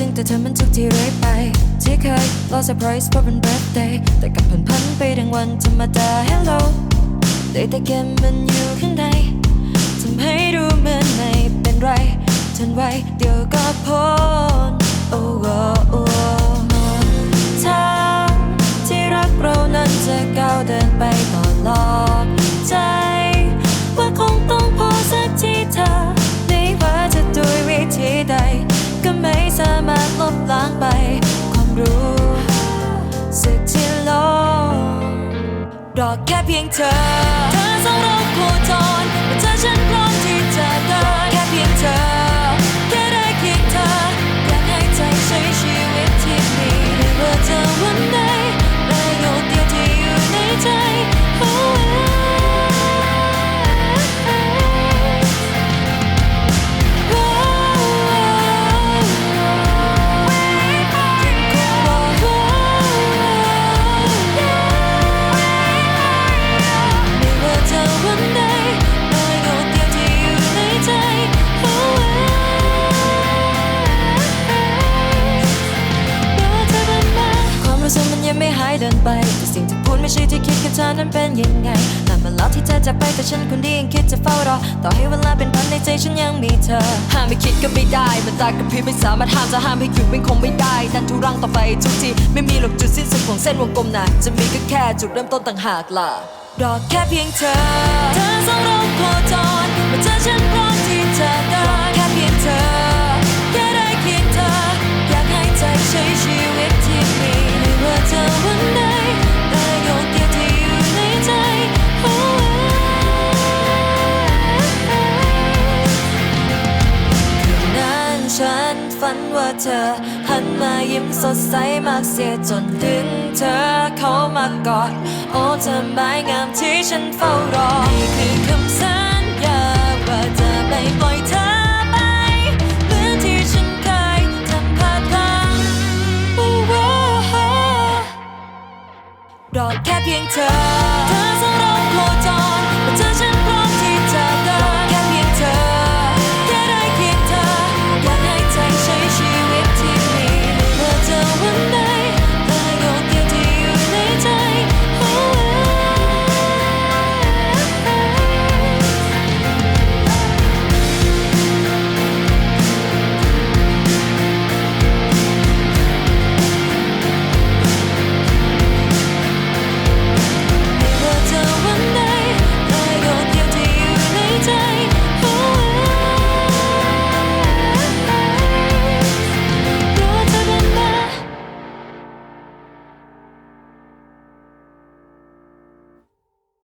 รื่อยไป ที่เคยรอเซอร์ไพรส์เพราะเป็นเบิร์ธเดย์แต่กับผ่านพันไปดังวันธรรมดา hello ได้แต่เกมมันอยู่ข้างในทำให้ดูเหมือนไม่เป็นไรทันไวเดี๋ยวก็พบ รอแค่เพียงเธอ เธอสองเราโคจรว่าเธอฉันพร้อมที่จะเดินแค่เพียงเธอ นไป แต่สิ่งที่พูดไม่ใช่ที่คิดกับเธอนั้นเป็นยังไงนานมาแล้วที่เธอจะไปแต่ฉันคนเดียวยังคิดจะเฝ้ารอ ต่อให้เวลาเป็นพันในใจฉันยังมีเธอ ห้ามไม่คิดก็ไม่ได้ มันตากับพริบไม่สามารถห้ามจะห้ามให้หยุดมันคงไม่ได้ ดันทุรังต่อไปทุกที ไม่มีหรอกจุดสิ้นสุดของเส้นวงกลมนะจะมีก็แค่จุดเริ่มต้นต่างหากล่ะ รอแค่เพียงเธอ เธอสองเราโคจรมาเจอฉัน ฝันว่าเธอ หันมายิ้มสดใสมากเสียจนดึงเธอเข้ามากอด โอ้เธอไม้งามที่ฉันเฝ้ารอ นี่คือคำสัญญาว่าจะไม่ปล่อยเธอไป เหมือนที่ฉันเคยทำพลาดพลั้งโอ้โหรอแค่เพียงเธอ